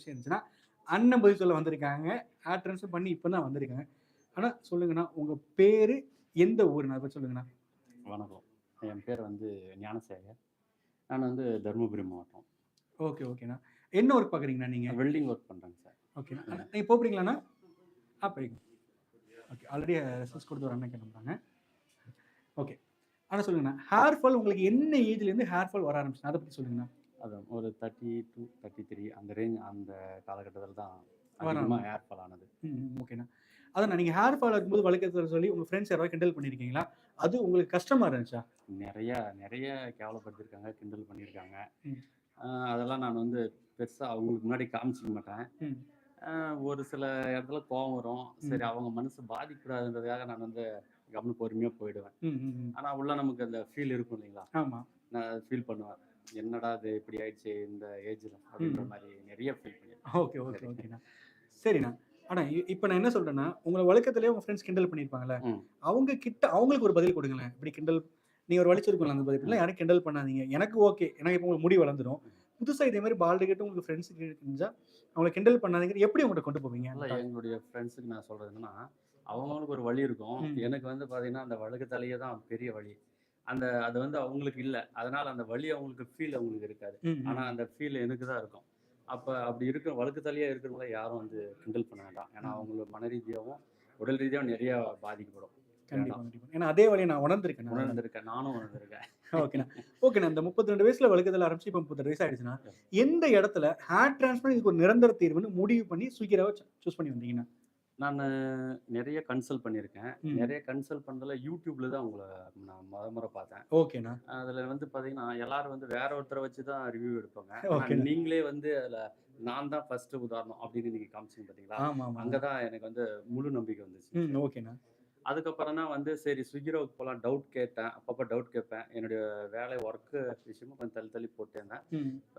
விஷயம் இருந்துச்சுன்னா அண்ணன் பதில் சொல்ல வந்திருக்காங்க. ஹேர் ட்ரான்ஸ்ஃபர் பண்ணி இப்போ தான் வந்திருக்காங்க. ஆனால் சொல்லுங்கண்ணா உங்கள் பேர் எந்த ஊருண்ணா? பற்றி சொல்லுங்கண்ணா. வணக்கம். என் பேர் வந்து ஞானசேகர். நான் வந்து தருமபுரி மாவட்டம். ஓகே ஓகேண்ணா. என்ன ஒர்க் பார்க்குறீங்கண்ணா நீங்கள் வெல்டிங் ஒர்க் பண்ணுறேங்க சார். ஓகேண்ணா நீங்கள் போகிறீங்களாண்ணா ஆ போய்ங்க ஓகே ஆல்ரெடி ரிசல்ட்ஸ் கொடுத்து ஒரு அண்ணன் கிளம்புறாங்க. ஓகே ஆனால் சொல்லுங்கண்ணா ஹேர் ஃபால் உங்களுக்கு என்ன ஏஜ்லேருந்து ஹேர் ஃபால் வர ஆரம்பிச்சு அதை பற்றி சொல்லுங்கண்ணா. அது ஒரு தேர்ட்டி டூ தேர்ட்டி த்ரீ அந்த ரேஞ்ச் அந்த காலகட்டத்தில் தான் அதிகமாக ஏர் ஃபால் ஆனது. ஓகேண்ணா அதான் நீங்கள் ஹேர் ஃபால் இருக்கும்போது வழக்கத்தில் சொல்லி உங்கள் ஃப்ரெண்ட்ஸ் யாராவது கிண்டல் பண்ணியிருக்கீங்களா அது உங்களுக்கு கஷ்டமாக இருந்துச்சா? நிறைய நிறைய கேவலப்படுத்திருக்காங்க கிண்டல் பண்ணியிருக்காங்க அதெல்லாம் நான் வந்து பெருசாக அவங்களுக்கு முன்னாடி காமிச்சிக்க மாட்டேன். ஒரு சில இடத்துல கோவம் வரும். சரி அவங்க மனசு பாதிக்கக்கூடாதுன்றதுக்காக நான் வந்து கவனம் பொறுமையாக போயிடுவேன் ஆனால் உள்ள நமக்கு அந்த ஃபீல் இருக்கும் இல்லைங்களா? ஆமாம் நான் ஃபீல் பண்ணுவேன். என்னடா இது இப்படி ஆயிடுச்சு இந்த ஏஜ்ல அப்படின்ற. மாதிரி நிறைய ஃபீல் பண்ணியிருக்கேன் ஓகே ஓகே ஓகேண்ணா. சரிண்ணா. ஆனால் இப்போ நான் என்ன சொல்கிறேன்னா உங்களை வழக்கத்திலே உங்கள் ஃப்ரெண்ட்ஸ் கிண்டல் பண்ணியிருப்பாங்கல்ல ம். அவங்க கிட்ட அவங்களுக்கு ஒரு பதில் கொடுங்களேன். இப்படி கிண்டல் நீங்கள் ஒரு வலிச்சிருக்கோம்ல அந்த பதில். இப்படிலாம் யாரும் கிண்டல் பண்ணாதீங்க. எனக்கு ஓகே எனக்கு இப்போ உங்களுக்கு முடி வளர்ந்துடும் புதுசாக இதே மாதிரி பால்டு கிட்ட உங்களுக்கு ஃப்ரெண்ட்ஸுக்கு இருந்தா அவங்களை கிண்டல் பண்ணாதீங்க எப்படி உங்கள்கிட்ட கொண்டு போவீங்க? எங்களுடைய ஃப்ரெண்ட்ஸுக்கு நான் சொல்றது என்னன்னா அவங்களுக்கு ஒரு வழி இருக்கும். எனக்கு வந்து பாத்தீங்கன்னா அந்த வழுக்கு தலையே தான் பெரிய வழி அந்த அது வந்து அவங்களுக்கு இல்லை. அதனால அந்த வலி அவங்களுக்கு ஃபீல் அவங்களுக்கு இருக்காது. ஆனா அந்த ஃபீல் எனக்கு தான் இருக்கும். அப்ப அப்படி இருக்கிற வழுக்கு தலையா இருக்கிறவங்கள யாரும் வந்து கிண்டல் பண்ண வேண்டாம். ஏன்னா. அவங்களுக்கு மன ரீதியாகவும் உடல் ரீதியாகவும் நிறைய பாதிக்கப்படும். ஏன்னா அதே வழியை நான் உணர்ந்திருக்கேன். உணர்ந்திருக்கேன். நானும் உணர்ந்திருக்கேன். ஓகேண்ணா. ஓகேண்ணா இந்த முப்பத்தி ரெண்டு வயசுல வழுக்குதல் ஆரம்பிச்சு இப்போ முப்பத்தி வயசு ஆயிடுச்சுன்னா எந்த இடத்துல ஹேர் டிரான்ஸ்பிளான் இதுக்கு ஒரு நிரந்தர தீர்வுன்னு முடிவு பண்ணி சுகிராவை சூஸ் பண்ணி வந்தீங்கன்னா? நான் நிறைய கன்சல்ட் பண்ணியிருக்கேன். நிறைய கன்சல்ட் பண்ணதில் யூடியூப்ல தான் உங்களை நான் முத முறை பார்த்தேன். ஓகேண்ணா. அதில் வந்து பார்த்தீங்கன்னா எல்லாரும் வந்து வேற ஒருத்தரை வச்சு தான் ரிவ்யூ எடுப்பாங்க. நீங்களே வந்து அதில் நான் தான் ஃபர்ஸ்ட் உதாரணம் அப்படின்னு நீங்கள் காமிச்சிங்க பார்த்தீங்களா அங்கே தான் எனக்கு வந்து முழு நம்பிக்கை வந்துச்சு. ஓகேண்ணா. அதுக்கப்புறம் தான் வந்து சரி ஸ்விக்கிரோவுக்கு போகலாம் டவுட் கேட்டேன். அப்பப்போ டவுட் கேட்பேன். என்னுடைய வேலை ஒர்க்கு விஷயமா கொஞ்சம் தள்ளி தள்ளி போட்டேன்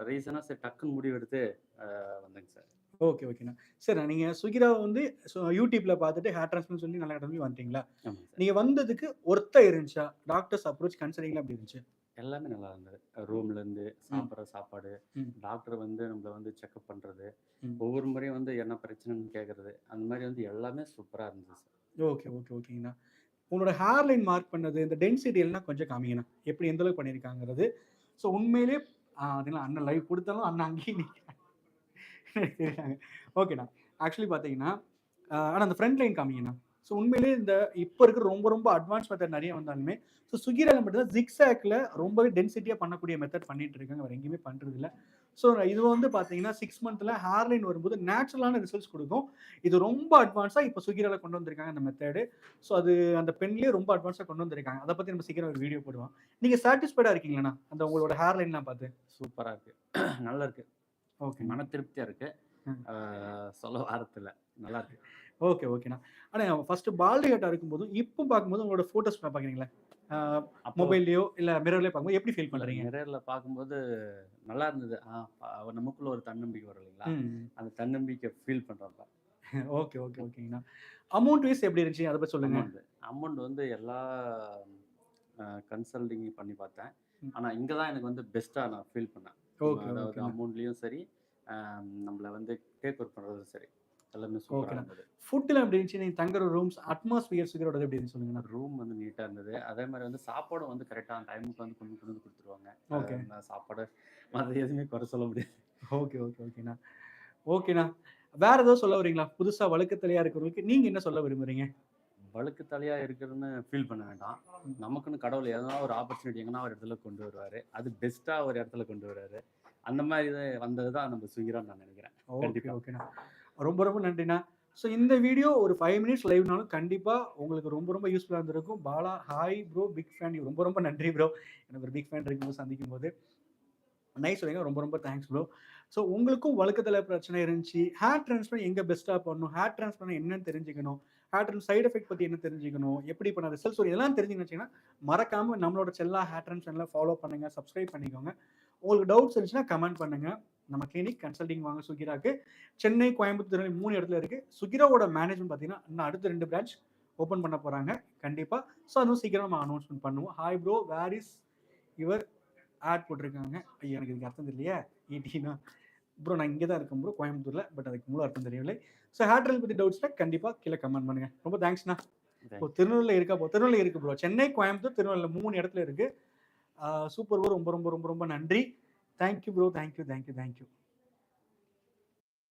ரீசனாக சரி டக்குன்னு முடிவு எடுத்து அஹ், வந்தேங்க சார். ஓகே ஓகேண்ணா. சரி நீங்க சுகிராவை வந்து யூடியூப்ல பார்த்துட்டு ஹேர் டிரான்ஸ்பிளான் சொல்லி நல்லா இடத்துல வந்துட்டீங்களா? ஆமாங்க சார். நீங்க வந்ததுக்கு ஒர்த்தா இருந்துச்சா? டாக்டர்ஸ் அப்ரோச் கன்சல்டிங்ல அப்படி இருந்துச்சு? எல்லாமே நல்லா இருந்தது. ரூம்ல இருந்து சாப்பிட்ற சாப்பாடு. டாக்டர் வந்து நம்மள வந்து செக்அப் பண்றது ம். ஒவ்வொரு முறையும் வந்து என்ன பிரச்சனைன்னு கேட்கறது அந்த மாதிரி வந்து எல்லாமே சூப்பரா இருந்துச்சு ஓகே ஓகே ஓகேங்கண்ணா. உங்களோட ஹேர் லைன் மார்க் பண்ணது இந்த டென்சிட்டி எல்லாம் கொஞ்சம் காமிங்கண்ணா எப்படி எந்த அளவுக்கு பண்ணியிருக்காங்கிறது ஸோ உண்மையிலே அண்ணன் லைவ் கொடுத்தாலும் அண்ணன் அங்கேயே நிற்கிறாங்க ஓகேண்ணா ஆக்சுவலி பார்த்தீங்கன்னா ஆனால் அந்த ஃப்ரண்ட் லைன் காமிங்கண்ணா ஸோ உண்மையிலே இந்த இப்போ இருக்கிற ரொம்ப ரொம்ப அட்வான்ஸ் மெத்தட் நிறைய வந்தாலுமே ஸோ சுகிரால மட்டும்தான் ஜிக்ஸாக்ல ரொம்பவே டென்சிட்டியாக பண்ணக்கூடிய மெத்தட் பண்ணிட்டு இருக்காங்க. வேறு எங்கேயுமே பண்ணுறது இல்லை. ஸோ இது வந்து பார்த்தீங்கன்னா சிக்ஸ் மந்த்தில் ஹேர் லைன் வரும்போது நேச்சுரலான ரிசல்ட்ஸ் கொடுக்கும். இது ரொம்ப அட்வான்ஸாக இப்போ சுகிரால கொண்டு வந்திருக்காங்க அந்த மெத்தடு ஸோ அது அந்த பெண்லேயே ரொம்ப அட்வான்ஸாக கொண்டு வந்திருக்காங்க. அதை பற்றி நம்ம சீக்கிரம் ஒரு வீடியோ போடுவோம். நீங்கள் சாட்டிஸ்ஃபைடாக இருக்கீங்களா அந்த உங்களோட ஹேர்லைன்லாம் பார்த்து. சூப்பராக இருக்குது நல்லா இருக்குது ஓகே. மன திருப்தியா இருக்கு. சொல்ல வாரத்துல. நல்லா இருக்கு. ஓகே ஓகேண்ணா. ஆனால் ஃபஸ்ட்டு பால்டு ஹேட்டாக இருக்கும்போதும் இப்போ பார்க்கும்போது உங்களோட ஃபோட்டோஸ் பார்க்குறீங்களா? அப்போ மொபைல்லையோ இல்லை மிரர்லேயோ பார்க்கும்போது எப்படி ஃபீல் பண்ணுறீங்க மிரர்ல பார்க்கும்போது நல்லா இருந்தது. நமக்குள்ள ஒரு தன்னம்பிக்கை வரும் இல்லைங்களா? அந்த தன்னம்பிக்கை ஃபீல் பண்றப்ப. ஓகே ஓகே ஓகேங்கண்ணா. அமௌண்ட் வைஸ் எப்படி இருந்துச்சு? அதை பற்றி சொல்லுங்க. அமௌண்ட் வந்து எல்லா கன்சல்டிங் பண்ணி பார்த்தேன். ம். ஆனா இங்க தான் எனக்கு வந்து பெஸ்டா நான் ஃபீல் பண்ணேன். அதாவது ஓகே அமௌண்ட்லயும் சரி நம்மள வந்து டேக் ஒர்க் பண்றதும் சரி. எல்லாமே சூப்பரா ஓகேண்ணா. இருந்தது. ஃபுட்டில் எப்படி இருந்துச்சு? நீங்கள் தங்குற ரூம்ஸ் அட்மாஸ்பியர் சுகரோட எப்படி இருந்துச்சு சொல்லுங்கண்ணா? ரூம் வந்து நீட்டா இருந்தது. அதே மாதிரி வந்து சாப்பாடும் வந்து கரெக்டான டைமுக்கு வந்து கொண்டு கொண்டு வந்து கொடுத்துருவாங்க. ஓகே. சாப்பாடு மற்ற எதுவுமே குறை சொல்ல முடியாது. ஓகே ஓகே ஓகேண்ணா. ஓகேண்ணா. வேற ஏதோ சொல்ல வரீங்களா புதுசா வழுக்கத்தலையா இருக்கிறவங்களுக்கு நீங்க என்ன சொல்ல விரும்புறீங்க? வழுக்கு தலையா இருக்குதுன்னு ஃபீல் பண்ண வேண்டாம். நமக்குன்னு கடவுள் எதனா ஒரு ஆப்பர்ச்சுனிட்டி எங்கன்னா ஒரு இடத்துல கொண்டு வருவாரு. அது பெஸ்ட்டா ஒரு இடத்துல கொண்டு வருவாரு அந்த மாதிரி இது வந்தது தான் நம்ம சுகிரான்னு நான் நினைக்கிறேன். ஓகே கண்டிப்பா. ஓகேண்ணா. ரொம்ப ரொம்ப நன்றிண்ணா. ஸோ இந்த வீடியோ ஒரு ஃபைவ் மினிட்ஸ் லைவ்னாலும் கண்டிப்பாக உங்களுக்கு ரொம்ப ரொம்ப யூஸ்ஃபுல்லாக இருந்திருக்கும். Bala hi bro big fan ரொம்ப ரொம்ப நன்றி ப்ரோ எனக்கு ஒரு பிக் ஃபேன் இருக்கும்போது சந்திக்கும் போது நைஸ் சொல்லுங்க ரொம்ப ரொம்ப தேங்க்ஸ் ப்ரோ ஸோ உங்களுக்கும் வழுக்கத்தலை பிரச்சனை இருந்துச்சு. ஹேர் டிரான்ஸ்பிளான் எங்கே பெஸ்ட்டாக பண்ணணும்? ஹேர் டிரான்ஸ்பிளான் என்னன்னு தெரிஞ்சுக்கணும். ஹேட்ரன் சைடு எஃபெக்ட் பற்றி என்ன தெரிஞ்சுக்கணும்? எப்படி பண்ண ரிசல்ட்ஸ் வரும்? இதெல்லாம் தெரிஞ்சுக்கணுச்சிங்கன்னா மறக்காம நம்மளோட செல்லா ஹேட்ரன் டிரான்ஸ்பிளான்ல ஃபாலோ பண்ணுங்க சப்ஸ்கிரைப் பண்ணிக்கோங்க. உங்களுக்கு டவுட்ஸ் இருந்துச்சுன்னா கமெண்ட் பண்ணுங்க. நம்ம கிளினிக் கன்சல்டிங் வாங்க சுகிராக்கு சென்னை கோயம்புத்தூர் மூணு இடத்துல இருக்கு. சுகிராவோட மேனேஜ்மெண்ட் பார்த்தீங்கன்னா இன்னும் அடுத்த ரெண்டு பிரான்ச் ஓப்பன் பண்ண போறாங்க. கண்டிப்பா. ஸோ அதுவும் சீக்கிரம் நம்ம அனௌன்ஸ்மெண்ட் பண்ணுவோம். Hi bro where is your ad போட்டிருக்காங்க? ஐயா எனக்கு இதுக்கு அர்த்தம் இல்லையா ஈட்டினா ப்ரோ நான் இங்கே தான் இருக்கேன் ப்ரோ கோயம்புத்தூரில் பட் அதுக்கு முழு அர்த்தம் தெரியவில்லை. ஸோ ஹேர் ட்ரெயில் பற்றி டவுட்ஸ்னால் கண்டிப்பாக கீழே கமெண்ட் பண்ணுங்க. ரொம்ப தேங்க்ஸ்ண்ணா இப்போ திருநெல்வேலி இருக்கா ப்ரோ திருநெல்வேலி இருக்கு ப்ரோ சென்னை கோயம்புத்தூர் திருநெல்வேலி மூணு இடத்துல இருக்கு. சூப்பர் ப்ரோ ரொம்ப ரொம்ப ரொம்ப ரொம்ப ரொம்ப நன்றி. Thank you bro thank you thank you thank you